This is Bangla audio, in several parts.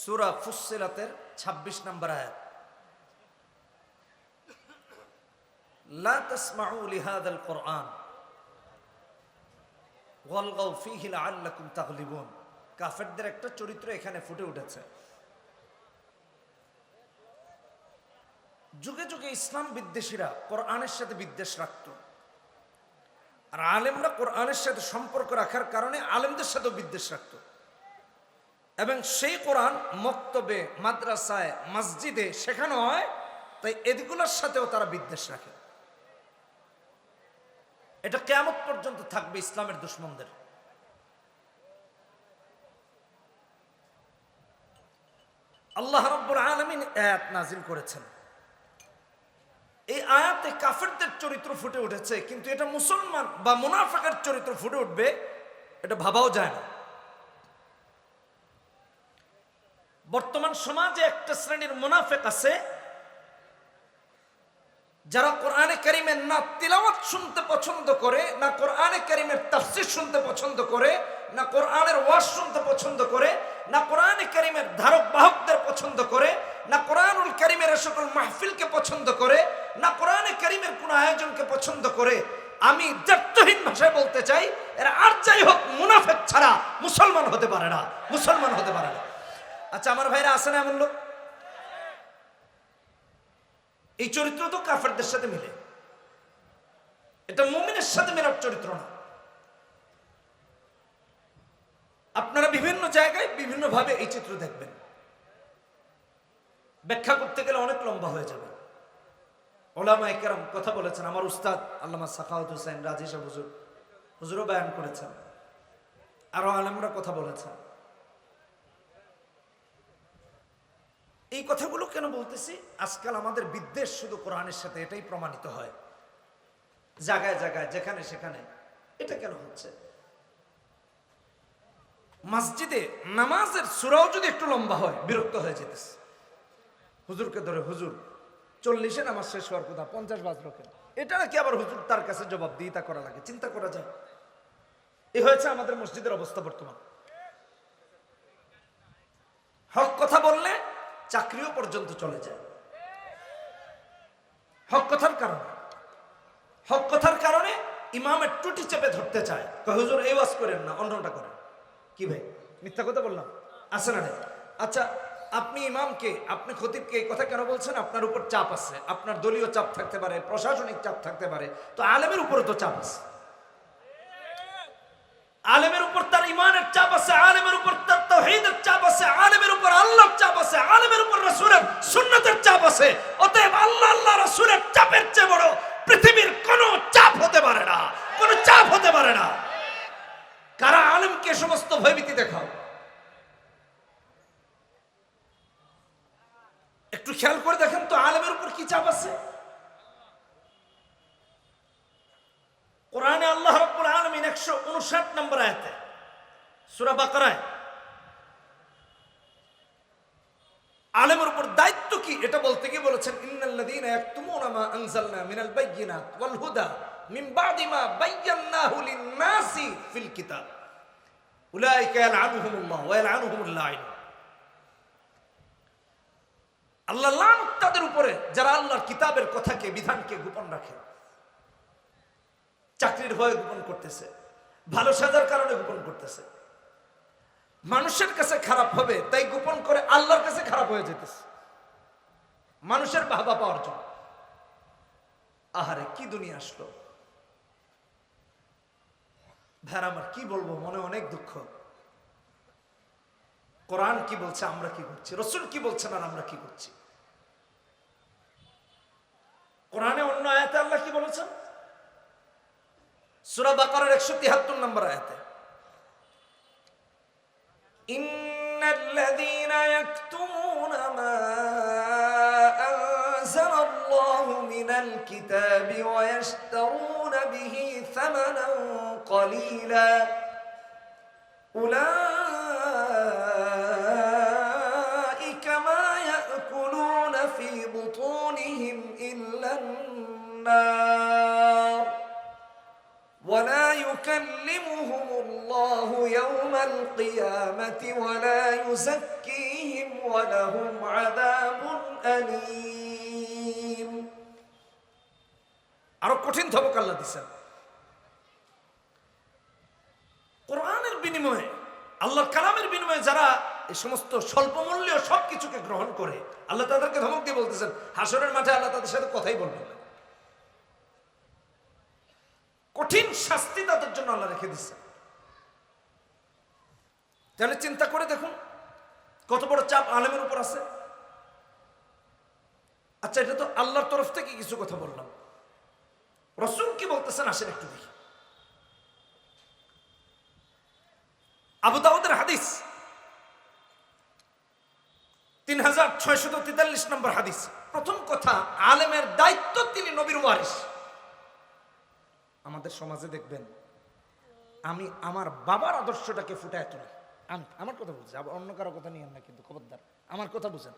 সুরা ফুসিলাতের ২৬ নম্বর আয়াত। লা তাসমাউ লিহাদাল কোরআন ওয়ালগাউ ফীহি লাআল্লাকুম তাগলিবুন। কাফেরদের একটা চরিত্র এখানে ফুটে উঠেছে। যুগে যুগে ইসলাম বিদ্বেষীরা কোরআনের সাথে বিদ্বেষ রাখত। আর আলেমরা কোরআনের সাথে সম্পর্ক রাখার কারণে আলেমদের সাথেও বিদ্বেষ রাখত। এবং সেই কোরআন মক্তবে, মাদ্রাসায়, মসজিদে শেখানো হয়, তাই এদিগুলোর সাথেও তারা বিদ্বেষ রাখে। এটা কেমন পর্যন্ত থাকবে ইসলামের দুশ্মনদের। আল্লাহ রব্বুল আলমিন আয়াত নাজিল করেছেন। এই আয়াতে কাফেরদের চরিত্র ফুটে উঠেছে, কিন্তু এটা মুসলমান বা মুনাফাকের চরিত্র ফুটে উঠবে, এটা ভাবাও যায় না। বর্তমান সমাজে একটা শ্রেণির মুনাফেক আছে, যারা কোরআনে করিমের না তিলাওয়াত শুনতে পছন্দ করে, না কোরআনে করিমের তাফসির শুনতে পছন্দ করে, না কোরআনের ওয়াজ শুনতে পছন্দ করে, না কোরআনে করিমের ধারক বাহকদের পছন্দ করে, না কোরআনুল করিমের সকল মাহফিলকে পছন্দ করে, না কোরআনে করিমের কোন আয়োজনকে পছন্দ করে, আমি দ্ব্যর্থহীন ভাষায় বলতে চাই, এরা আর যাই হোক মুনাফেক ছাড়া মুসলমান হতে পারে না, মুসলমান হতে পারে না। আচ্ছা আমার ভাইরা আছে না এমন লোক? এই চরিত্র তো কাফেরদের সাথে মিলে। এটা মুমিনের সাথে মেলার চরিত্র না। আপনারা বিভিন্ন জায়গায় বিভিন্ন ভাবে এই চিত্র দেখবেন। ব্যাখ্যা করতে গেলে অনেক লম্বা হয়ে যাবে। ওলামা একরাম কথা বলেছেন, আমার উস্তাদ আল্লামা সাখাউত হুসেন রাজি সাহ হুজুর। হুজুরও বয়ান করেছেন। আরও আলমরা কথা বলেছেন। এই কথাগুলো কেন বলতেছি? আজকাল আমাদের বিদ্বেষ শুধু কোরআনের সাথে এটাই প্রমাণিত হয়। জায়গায় জায়গায়, যেখানে সেখানে। এটা কেন হচ্ছে? মসজিদে নামাজের সুরাও যদি একটু লম্বা হয়, বিরক্ত হয়ে যেতেছে। হুজুরকে ধরে, হুজুর, চল্লিশে নামাজ শেষ হওয়ার কথা, পঞ্চাশ বাজলো কেন এটা নাকি আবার হুজুর তার কাছে জবাব দিয়ে তা করা লাগে? চিন্তা করা যায়। এ হয়েছে আমাদের মসজিদের অবস্থা বর্তমান। হক কথা বললে চাকরিও পর্যন্ত চলে যায়। হক কথার কারণে। হক কথার কারণে ইমামের টুটি চেপে ধরতে চায়। হুজুর, এই ওয়াজ করেন না, অন্যটা করেন। কি ভাই? মিথ্যা কথা বললাম? আছে না আচ্ছা আপনি ইমামকে, আপনি খতিবকে এই কথা কেন বলছেন? আপনার উপর চাপ আছে। আপনার দলীয় চাপ থাকতে পারে, প্রশাসনিক চাপ থাকতে পারে। তো আলেমের উপরে তো চাপ আছে। আলেমের উপর তার ইমানের চাপ আছে, আলেমের উপর তার তাওহীদের চাপ আছে, আলেমের উপর আল্লাহর চাপ আছে, আলেমের উপর রাসূলের সুন্নাতের চাপ আছে, অতএব আল্লাহ আল্লাহ, রাসূলের চাপের চেয়ে বড় পৃথিবীর কোনো চাপ হতে পারে না, কোনো চাপ হতে পারে না। কারা আলেমকে সমস্ত ভয়ভীতি দেখাও? একটু খেয়াল করে দেখেন তো আলেমের উপর কি চাপ আছে। কোরআনে আল্লাহ রাব্বুল আলামিন 159 নম্বর আয়াতে, সূরা বাকারায় আলেমের উপর দায়িত্ব কি? এটা বলতে গিয়ে বলেছেন, ইন্নাল্লাযীনা ইয়াকতুমুনা মা আনজালনা মিনাল বায়্যিনাত ওয়াল হুদা মিন বাদি মা লিন-নাসি ফিল কিতাব। উলাইকা ইয়ালআনুহুমুল্লাহ ওয়া ইয়ালআনুহুমুল আল্লাহ লানত তাদের উপরে যারা আল্লাহর কিতাবের কথাকে, বিধানকে গোপন রাখে। চাকরির ভয়ে গোপন করতেছে, ভালো সাজার কারণে গোপন করতেছে। মানুষের কাছে খারাপ হবে, তাই গোপন করে আল্লাহর কাছে খারাপ হয়ে যেতেছে। মানুষের বাহবা পাওয়ার জন্য। আহারে, কি দুনিয়া আসলো? ভ্যার আমার কি বলব, মনে অনেক দুঃখ। কোরআন কি বলছে, আমরা কি করছি? রসুল কি বলছেন আর আমরা কি করছি? কোরআনে অন্য আয়াতে আল্লাহ কি বলেছেন? সুরা বাকারের একশো তিয়াত্তর নম্বর আয়াতে। إن الذين يكتمون ما أنزل الله من الكتاب ويشترون به ثمنا قليلا أولئك ما يأكلون في بطونهم إلا النار يكلمهم الله يوم القيامة ولا يزكيهم ولهم عذاب أليم আরো কঠিন ধমক আল্লাহ দিচ্ছেন কোরআনের বিনিময়ে আল্লাহর কালামের বিনিময়ে যারা এই সমস্ত স্বল্প মূল্যে সব কিছুকে গ্রহণ করে আল্লাহ তাদেরকে ধমক দিয়ে বলতেছেন হাসরের মাঠে আল্লাহ তাদের সাথে কথাই বলবেন না শাস্তি তাদের জন্য আল্লাহ রেখে দিচ্ছে। তাহলে চিন্তা করে দেখুন, কত বড় চাপ আলেমের উপর আছে। আচ্ছা এটা তো আল্লাহর তরফ থেকে কিছু কথা বললাম। রসুল কি বলতেছেন? আসেন একটু দেখি। আবু দাউদের হাদিস তিন হাজার ছয়শত তেতাল্লিশ নম্বর হাদিস। প্রথম কথা, আলেমের দায়িত্ব তিনি নবীর ওয়ারিস আমাদের সমাজে দেখবেন, আমি আমার বাবার আদর্শটাকে ফুটায় তুলি। আমি আমার কথা বলছি আবার অন্য কারও কথা নিয়েন না কিন্তু, খবরদার, আমার কথা বুঝেন।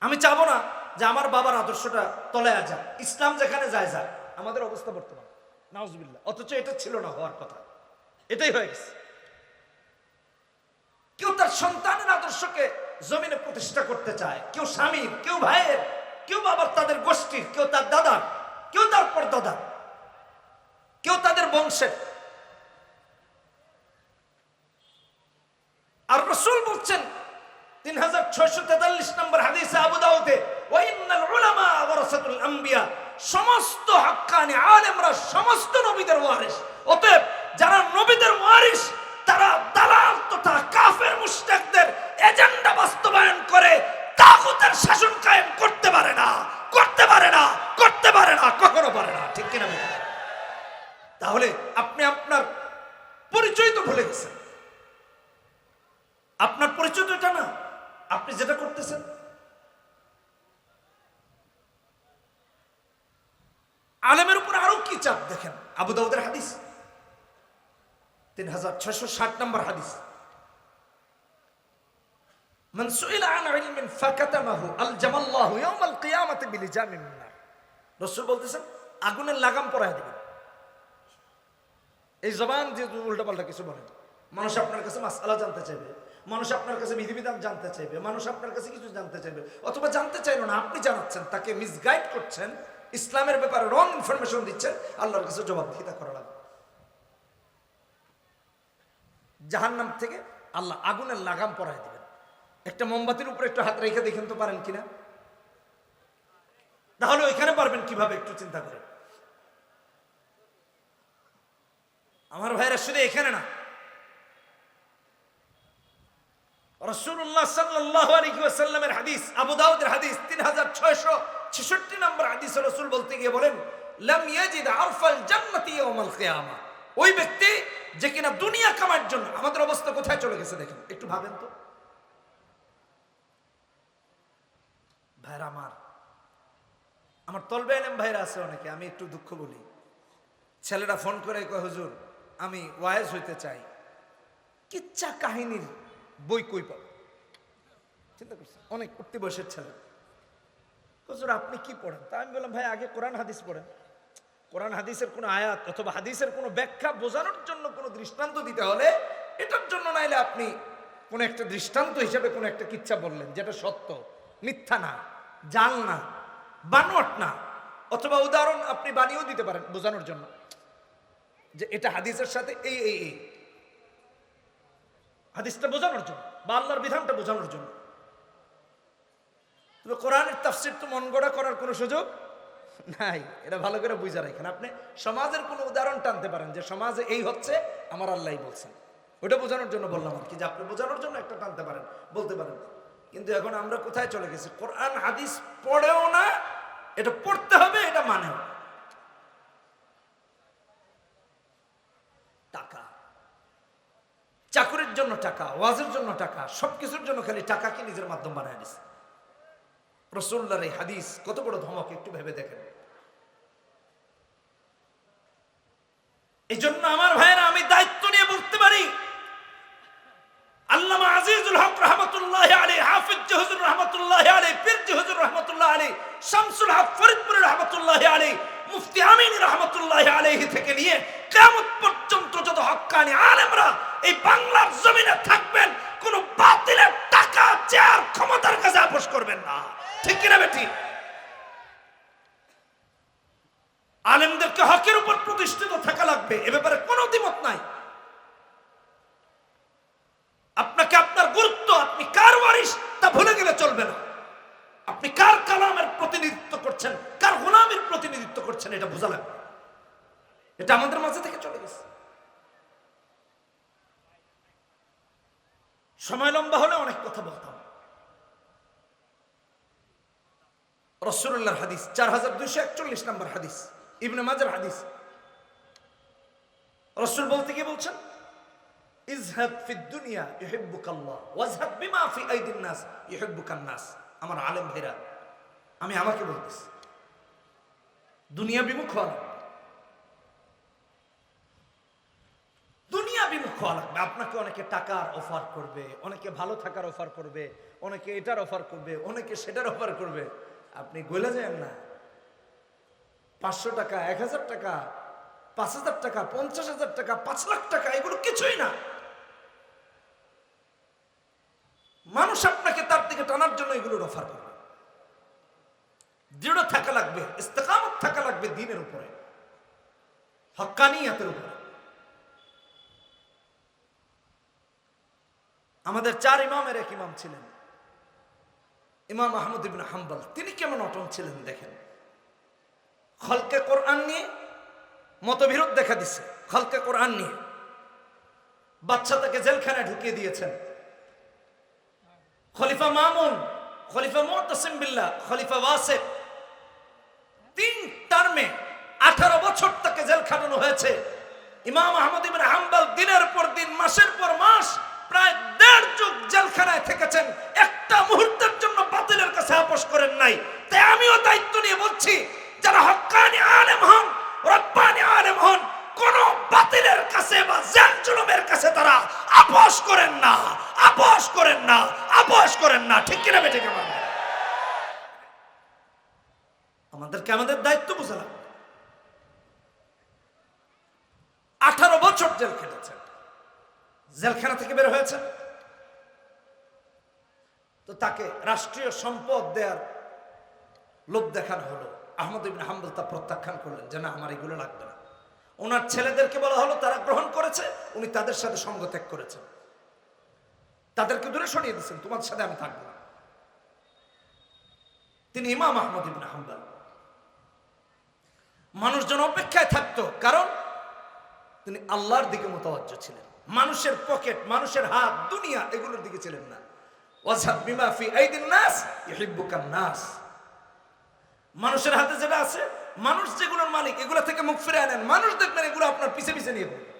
আমি চাবো না যে আমার বাবার আদর্শটা তলায় যাক, ইসলাম যেখানে যায় যায় আমাদের অবস্থা বর্তমান। নাউজবিল্লা অথচ এটা ছিল না হওয়ার কথা। এটাই হয়ে গেছে। কেউ তার সন্তানের আদর্শকে জমিনে প্রতিষ্ঠা করতে চায়, কেউ স্বামীর, কেউ ভাইয়ের, কেউ বাবার তাদের গোষ্ঠীর, কেউ তার দাদার, কেউ তার পরদাদার। কেউ তাদের বংশের আর রসুল বলছেন, তিন হাজার ছয়শো তেতাল্লিশ নম্বর হাদিসে আবু দাউদে ওয়াইন্নাল উলামা ওয়ারাসাতুল আম্বিয়া সমস্ত হাক্কানি আলেমরা সমস্ত নবীদের ওয়ারিস অতএব যারা নবীদের ওয়ারিস তারা দালাল তথা কাফের মুশরিকদের এজেন্ডা বাস্তবায়ন করে তাগুতের শাসন কায়েম করতে পারে না, করতে পারে না, করতে পারে না, কখনো পারে না। ঠিক কিনা? তাহলে আপনি আপনার পরিচয় তো ভুলে গেছেন আপনার পরিচয় তো এটা না আপনি যেটা করতেছেন আলেমের উপর আরো কি চাপ দেখেন আবু দাউদের হাদিস তিন হাজার ছয়শো ষাট নম্বর হাদিস من سئل عن علم فكتمه الجم الله يوم القيامة بلجام من نار রসুল বলতেছেন আগুনের লাগাম পরায় দিবেন এই জবান যে উল্টাপাল্টা কিছু বলে মানুষ আপনার কাছে মাসালা জানতে চাইবে, মানুষ আপনার কাছে বিধিবিধান জানতে চাইবে, মানুষ আপনার কাছে কিছু জানতে চাইবে, অথবা জানতে চাইলো না, আপনি জানাচ্ছেন, তাকে মিসগাইড করছেন, ইসলামের ব্যাপারে রং ইনফরমেশন দিচ্ছেন, আল্লাহর কাছে জবাবদিহিতা করা লাগবে। জাহান্নাম থেকে আল্লাহ আগুনের লাগাম পরায় দিবেন। একটা মোমবাতির উপরে একটু হাত রেখে দেখেন তো পারেন কিনা? তাহলে ওইখানে পারবেন কীভাবে একটু চিন্তা করে। আমার ভাইরা শুধু এখানে না। রসুল্লাহ সাল্লাহ আলাইহি ওয়াসাল্লামের হাদিস, আবু দাউদের হাদিস, তিন হাজার ছয়শো ছেষট্টি নম্বর হাদিস রসুল বলতে গিয়ে বলেন, লাম ইয়াজিদ আরফাল জান্নাতি ইয়াউমাল কিয়ামা। ওই ব্যক্তি যে কিনা দুনিয়া কামার জন্য, আমাদের অবস্থা কোথায় চলে গেছে দেখেন, একটু ভাবেন তো। ভাইরা আমার আমার তলবে এলেম ভাইরা আছে অনেকে, আমি একটু দুঃখ বলি। ছেলেরা ফোন করে কয়, হুজুর আমি ওয়াইজ হইতে চাই। কিচ্ছা কাহিনীর বই কই পাবো? চিন্তা করছি অনেক উঠতি বয়সের ছেলে। হুজুর, আপনি কি পড়েন? তা আমি বললাম, ভাই, আগে কোরআন হাদিস পড়েন। কোরআন হাদিসের কোনো আয়াত অথবা হাদিসের কোনো ব্যাখ্যা বোঝানোর জন্য কোনো দৃষ্টান্ত দিতে হলে এটার জন্য নাইলে আপনি কোনো একটা দৃষ্টান্ত হিসেবে কোনো একটা কিচ্ছা বললেন, যেটা সত্য, মিথ্যা না, জাল না, বানোয়াট না, অথবা উদাহরণ আপনি বানিয়েও দিতে পারেন বোঝানোর জন্য। যে এটা হাদিসের সাথে এই এই এই। হাদিসটা বোঝানোর জন্য, বা আল্লাহর বিধানটা বোঝানোর জন্য। তবে কোরআনের তাফসির তো মন গড়া করার কোনো সুযোগ নাই। এটা ভালো করে বুঝা রাখেন। আপনি সমাজের কোনো উদাহরণ টানতে পারেন যে সমাজে এই হচ্ছে, আমার আল্লাহ বলছেন। ওটা বোঝানোর জন্য বললাম আর কি, যে আপনি বোঝানোর জন্য একটা টানতে পারেন, বলতে পারেন। কিন্তু এখন আমরা কোথায় চলে গেছি? কোরআন, হাদিস পড়েও না, এটা পড়তে হবে, এটা মানেও না। টাকা চাকুরির জন্য টাকা, ওয়াজের জন্য টাকা, সবকিছুর জন্য খালি টাকাকে নিজের মাধ্যম বানায় দিছে। রসুল্লার এই হাদিস, কত বড় ধমক, একটু ভেবে দেখেন। এই জন্য আমার ভাইয়েরা, আমি দায়িত্ব নিয়ে বলতে পারি, আল্লামা আজিজুল হক রহমতুল্লাহ আলী হাফিজ জহুজুর রহমতুল্লাহ আলী পীর জহুজুর রহমতুল্লাহ আলী শামসুল হক ফরিদপুর রহমতুল্লাহ আলী মুফতি আমিন রহমতুল্লাহ আলাইহি থেকে নিয়ে কিয়ামত পর্যন্ত হক্কানি আলেমরা এই বাংলার জমিনে থাকবেন, কোন বাতিলের টাকা, চেয়ার ক্ষমতার কাছে আপোষ করবেন না। ঠিক কিনা বেটি? আলেমদেরকে হকের উপর প্রতিষ্ঠিত থাকা লাগবে, এ ব্যাপারে কোনো দ্বিমত নাই। আপনাকে আপনার গুরুত্ব, আপনি কার ওয়ারিস তা ভুলে গেলে চলবে না। আপনি কার কালামের প্রতিনিধিত্ব করছেন, কার গোলামের প্রতিনিধিত্ব করছেন, এটা বোঝা লাগবে। এটা আমাদের মাঝে থেকে চলে গেছে সময় লম্বা হলে অনেক কথা বলতাম। রসুল্লাহর হাদিস, চার হাজার দুইশো একচল্লিশ নম্বর হাদিস, ইবনে মাজার হাদিস। রসুল বলতে কি বলছেন? ইজহাদ ফি দুনিয়া ইহিব্বুকাল্লাহ ওয়াজহাদ বিমা ফি আইদিন নাস ইহিব্বুকান নাস। আমার আলেম ভাইরা, আমি আমাকে বলতেছি, দুনিয়া বিমুখ হওয়া হওয়া লাগবে আপনাকে অনেকে টাকার অফার করবে, অনেকে ভালো থাকার অফার করবে, অনেকে এটার অফার করবে, অনেকে সেটার অফার করবে। আপনি গলে যান না। পাঁচশো টাকা, এক হাজার টাকা, পাঁচ হাজার টাকা, পঞ্চাশ হাজার টাকা, পাঁচ লাখ টাকা, এগুলো কিছুই না। মানুষ আপনাকে তার দিকে টানার জন্য এগুলোর অফার করবে। দৃঢ় থাকা লাগবে, ইস্তেকামত থাকা লাগবে দিনের উপরে। হক্কানিয়াতের উপরে। আমাদের চার ইমামের এক ইমাম ছিলেন। ইমাম আহমদ ইবিন হাম্বল, তিনি কেমন অটল ছিলেন দেখেন। খলকে কোরআন নিয়ে মতবিরোধ দেখা দিচ্ছে খলকে কোরআন নিয়ে। বাচ্চা তাকে জেলখানায় ঢুকিয়ে দিয়েছেন। খলিফা মামুন, খলিফা মুতাসিম বিল্লাহ, খলিফা ওয়াসিফ, তিন টার্মে আঠারো বছর তাকে জেল খাটানো হয়েছে। ইমাম আহমদ ইবিন হাম্বল দিনের পর দিন, মাসের পর মাস প্রায় দেড় যুগ জেলখানায় থেকেছেন। একটা মুহূর্তের জন্য বাতিলের কাছে আপোষ করেন নাই। তাই আমিও দায়িত্ব নিয়ে বলছি, যারা হক্কানি আলেম হন, রব্বানি আলেম হন, কোন বাতিলের কাছে বা জেল জুলুমের কাছে তারা আপোষ করেন না, আপোষ করেন না, আপোষ করেন না। ঠিক কিনা আমাদেরকে আমাদের দায়িত্ব বোঝা আঠারো বছর জেল খেটেছেন জেলখানা থেকে বের হয়েছেন তো তাকে রাষ্ট্রীয় সম্পদ দেওয়ার লোভ দেখানো হলো। আহমদ ইবিন হাম্বল তা প্রত্যাখ্যান করলেন যে, না, আমার এগুলো লাগবে না। ওনার ছেলেদেরকে বলা হলো, তারা গ্রহণ করেছে, উনি তাদের সাথে সঙ্গ ত্যাগ করেছেন। তাদেরকে দূরে সরিয়ে দিচ্ছেন তোমার সাথে আমি থাকব না। তিনি ইমাম আহমদ ইবিন হাম্বল। মানুষজন অপেক্ষায় থাকতো, কারণ তিনি আল্লাহর দিকে মোতাবজ্জ ছিলেন। মানুষের পকেট, মানুষের হাত, দুনিয়া, এগুলোর দিকে ছিলেন না। ওয়াজহাব নাস মানুষের হাতে যেটা আছে, মানুষ যেগুলোর মালিক, এগুলো থেকে মুখ ফিরে আনেন। মানুষ দেখবেন এগুলো আপনার পিছে পিছে নিয়ে পড়বে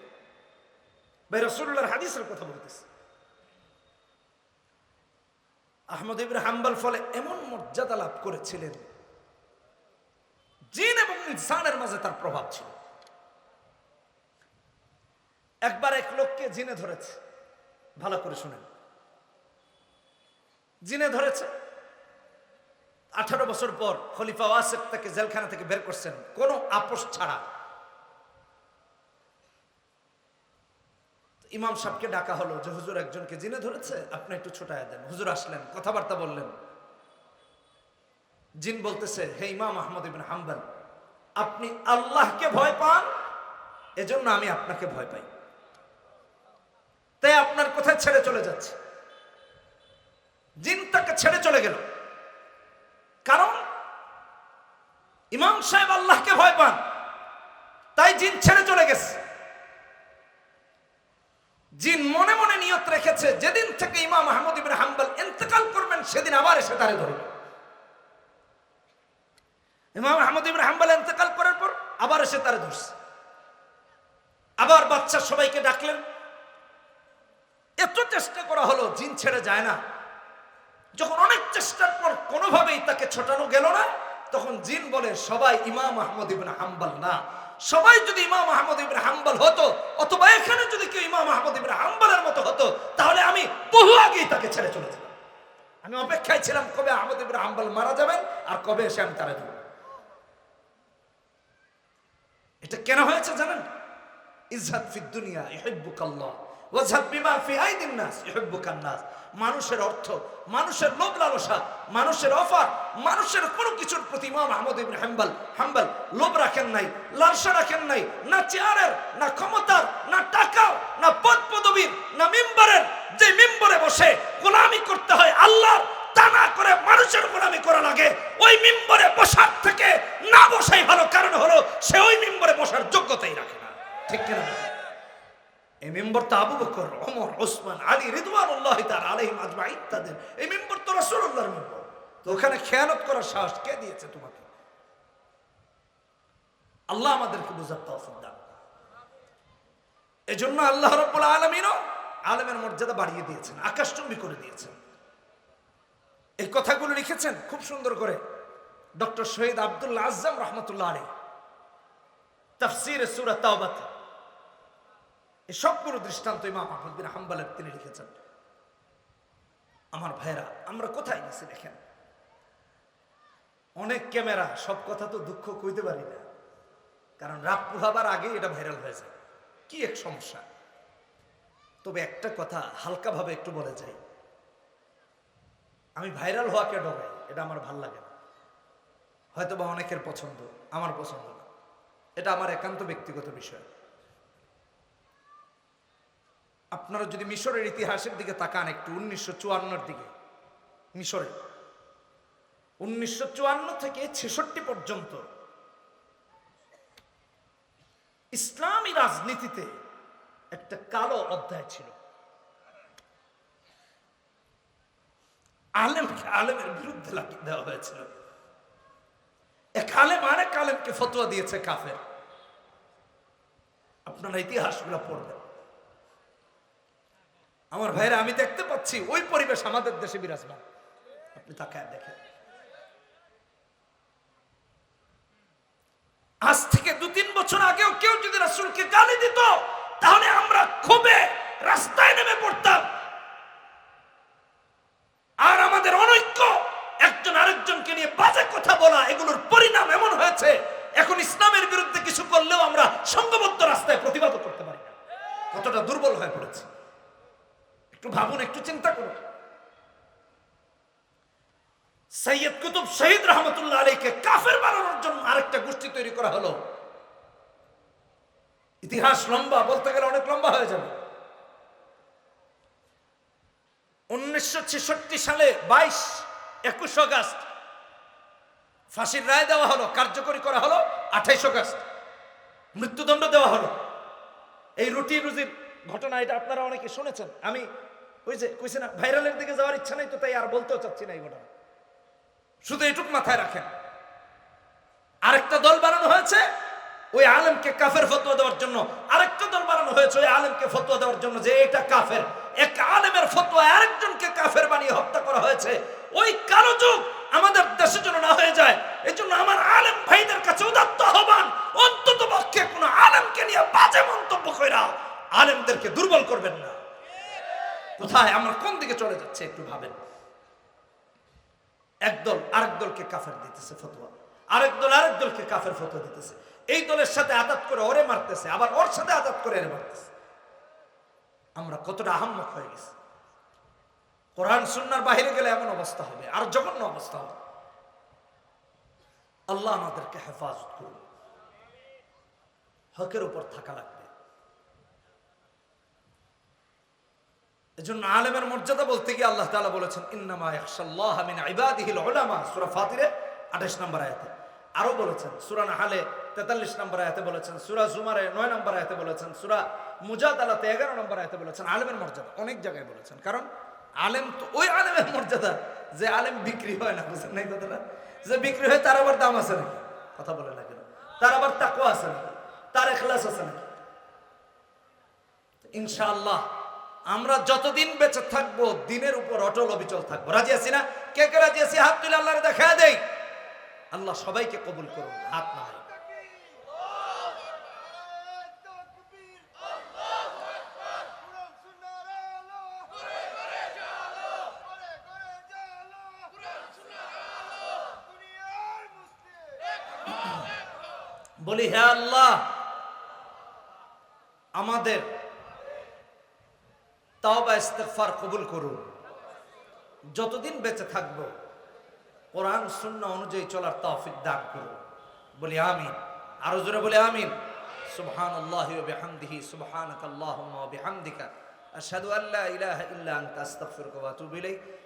ভাই রসুল্লাহর হাদিসের কথা বলতেছে। আহমদ ইব্রাহিম হাম্বল ফলে এমন মর্যাদা লাভ করেছিলেন। জিন এবং ইনসানের মাঝে তার প্রভাব ছিল। একবার এক লোককে জিনে ধরেছে। ভালো করে শুনেন। জিনে ধরেছে। আঠারো বছর পর খলিফা ওয়াসেফ তাকে জেলখানা থেকে বের করছেন। কোনো আপোষ ছাড়া। ইমাম সাহেবকে ডাকা হলো যে, হুজুর, একজনকে জিনে ধরেছে? আপনি একটু ছোটায় দেন। হুজুর আসলেন, কথাবার্তা বললেন। জিন বলতেছে, হে ইমাম আহমদ ইবিন হাম্বল, আপনি আল্লাহকে ভয় পান? এজন্য আমি আপনাকে ভয় পাই। ছেড়ে চলে যাচ্ছে। জিন তাকে ছেড়ে চলে গেল। কারণ ইমাম সাহেব আল্লাহকে ভয় পান, তাই জিন ছেড়ে চলে গেছে। জিন মনে মনে নিয়ত রেখেছে, যেদিন থেকে ইমাম আহমদ ইবিন হাম্বল ইন্তেকাল করবেন, সেদিন আবার এসে তারে ধরবে। ইমাম আহমদ ইবিন হাম্বল ইন্তেকাল করার পর আবার এসে তারে ধরছে। আবার বাচ্চা সবাইকে ডাকলেন এত চেষ্টা করা হলো, জিন ছেড়ে যায় না। যখন অনেক চেষ্টার পর কোনোভাবেই তাকে ছোটানো গেল না, তখন জিন বলে, সবাই ইমাম আহমদ ইবিন হাম্বল না। সবাই যদি ইমাম আহমদ ইবিন হাম্বল হতো, অথবা এখানে যদি কেউ ইমাম আহমদ ইবিন হাম্বলের মতো হতো, তাহলে আমি বহু আগেই তাকে ছেড়ে চলে যেতাম। আমি অপেক্ষায় ছিলাম কবে আহমদ ইবিন হাম্বল মারা যাবেন আর কবে এসে আমি তারা দেব এটা কেন হয়েছে জানেন? ইজহাদ ফি দুনিয়া ইহিব্বুক মানুষের অর্থ, মানুষের লোভ লালসা, মানুষের অফার, মানুষের কোনো কিছুর প্রতি ইমাম আহমদ হাম্বাল, হাম্বল, লোভ রাখেন নাই, লালসা রাখেন নাই, না চেয়ারের, না ক্ষমতার, না টাকার, না পদ পদবীর না মিম্বরের যে মিম্বরে বসে গোলামি করতে হয় আল্লাহর তা না করে মানুষের গোলামি করা লাগে ওই মিম্বরে বসার থেকে না বসাই ভালো কারণ হলো সে ওই মিম্বরে বসার যোগ্যতাই রাখে না ঠিক কিনা এই মেম্বার তো আবু বকর ওমর আলী রিদওয়ানুল্লাহ তার তাদের। এই মেম্বার তো রাসূলুল্লাহর মেম্বার। তো ওখানে খেয়ানত করার সাহস কে দিয়েছে তোমাকে? আল্লাহ আমাদেরকে বুঝার আল্লাহ রাব্বুল আলামিনও আলেমের মর্যাদা বাড়িয়ে দিয়েছেন, আকাশচুম্বী করে দিয়েছেন। এই কথাগুলো লিখেছেন খুব সুন্দর করে ডক্টর শহীদ আব্দুল্লাহ আজম রহমতুল্লাহ আলী তাফসির সুরা তাওবাতে। এই সবগুলো দৃষ্টান্ত ইমাম আহমদ তিনি লিখেছেন। আমার ভাইরা আমরা কোথায় গেছি দেখেন? অনেক ক্যামেরা, সব কথা তো দুঃখ কইতে পারি না। কারণ রাত পুহাবার আগে এটা ভাইরাল হয়ে যায়। কি এক সমস্যা। তবে একটা কথা হালকাভাবে একটু বলে যাই। আমি ভাইরাল হওয়াকে ডরাই এটা আমার ভালো লাগে না। হয়তো বা অনেকের পছন্দ, আমার পছন্দ না। এটা আমার একান্ত ব্যক্তিগত বিষয়। আপনারা যদি মিশরের ইতিহাসের দিকে তাকান একটু, উনিশশো চুয়ান্নর দিকে মিশরে উনিশশো চুয়ান্ন থেকে ছেষট্টি পর্যন্ত ইসলামী রাজনীতিতে একটা কালো অধ্যায় ছিল। আলেমকে আলেমের বিরুদ্ধে লাগিয়ে দেওয়া হয়েছিল। এক আলেম আরেক আলেমকে ফতোয়া দিয়েছে কাফের। আপনারা ইতিহাসগুলো পড়বেন। আমার ভাইরা, আমি দেখতে পাচ্ছি, ওই পরিবেশ আমাদের দেশে বিরাজমান। আপনি তাকে দেখেন। আজ থেকে দু তিন বছর আগেও কেউ যদি রাসুলকে গালি দিত, তাহলে আমরা খুবই রাস্তায় নেমে পড়তাম আর আমাদের অনৈক্য একজন আরেকজনকে নিয়ে বাজে কথা বলা এগুলোর পরিণাম এমন হয়েছে এখন ইসলামের বিরুদ্ধে কিছু করলেও আমরা সংঘবদ্ধ রাস্তায় প্রতিবাদ করতে পারি না কতটা দুর্বল হয়ে পড়েছে একটু ভাবুন একটু চিন্তা করুন সৈয়দ কুতুব শহীদ রহমতুল্লাহ আলীকে কাফের বানানোর জন্য আরেকটা গোষ্ঠী তৈরি করা হলো ইতিহাস লম্বা, বলতে গেলে অনেক লম্বা হয়ে যাবে। উনিশশো ছেষট্টি সালে বাইশ, একুশ আগস্ট ফাঁসির রায় দেওয়া হলো, কার্যকরী করা হলো আঠাইশ আগস্ট। মৃত্যুদণ্ড দেওয়া হলো। এই রুটি রুজির ঘটনা, এটা আপনারা অনেকে শুনেছেন। আমি ওই যে কইছে না, ভাইরালের দিকে যাওয়ার ইচ্ছা নেই তো, তাই আর বলতেও চাচ্ছি না এই ঘটনা। শুধু এটুক মাথায় রাখেন। আরেকটা দল বানানো হয়েছে ওই আলেমকে কাফের ফতোয়া দেওয়ার জন্য আরেকটা দল বানানো হয়েছে, ওই আলেমকে ফতোয়া দেওয়ার জন্য যে এটা কাফের। এক আলেমের ফতোয়া আরেকজনকে কাফের বানিয়ে হত্যা করা হয়েছে। ওই কালো যুগ আমাদের দেশের জন্য না হয়ে যায় এই জন্য আমার আলেম ভাইদের কাছে উদাত্ত আহ্বান, অন্তত পক্ষে কোনো আলেমকে নিয়ে বাজে মন্তব্য কইরা আলেমদেরকে দুর্বল করবেন না। কোথায়? আমরা কোন দিকে চলে যাচ্ছে একটু ভাবেন। একদল আরেক দলকে কাফের দিতেছে ফতোয়া, আরেক দল আরেক দলকে কাফের ফতোয়া দিতেছে। এই দলের সাথে আঘাত করে ওরে মারতেছে, আবার ওর সাথে আঘাত করে এরে মারতেছে। আমরা কতটা আহাম্মক হয়ে গেছি। কোরআন, সুন্নার বাইরে গেলে এমন অবস্থা হবে, আর জঘন্য অবস্থা হবে। আল্লাহ আমাদেরকে হেফাজত করুন। হকের উপর থাকা লাগবে। এজন্য আলেমের মর্যাদা বলতে গিয়ে আল্লাহ তাআলা বলেছেন, ইন্নামা ইয়াখশাল্লাহ মিন ইবাদিহিল উলামা। সূরা ফাতিরে 28 নম্বর আয়াতে। আরও বলেছেন, সূরা নাহালে 43 নম্বর আয়াতে বলেছেন, সুরা জুমারে নয় নম্বর আয়াতে বলেছেন, সূরা মুজাদালাতে 11 নম্বর আয়াতে বলেছেন, আলেমের মর্যাদা, অনেক জায়গায় বলেছেন। কারণ আলেম তো ওই আলেমের মর্যাদা যে আলেম বিক্রি হয় না বুঝছেন নাই কথাটা? যে বিক্রি হয় তার আবার দাম আছে নাকি? কথা বলে না। কেন তার আবার তাকওয়া আছে নাকি? তার ইখলাস আছে নাকি? ইনশাআল্লাহ, আমরা যতদিন বেঁচে থাকব, দিনের উপর অটল অবিচল থাকব। রাজি আছি না? কে কে রাজি আছি? হাত তুলে আল্লাহরে দেখা দেই। আল্লাহ সবাইকে কবুল করুন, হাত না বলি, হে আল্লাহ, আমাদের তাওবা ইস্তেগফার কবুল করুন। যতদিন বেঁচে থাকব, কোরআন শূন্য অনুযায়ী চলার তৌফিক দান করুন। বলি, আমিন। আরও জোরে বলি, আমিন। আল্লাহ বিহামদিহি সুবহানাক আল্লাহুম্মা ওয়া বিহামদিকা, আশহাদু আল্লা ইলাহা ইল্লা আনতা, আস্তাগফিরুকা ওয়া আতুবু ইলাইক।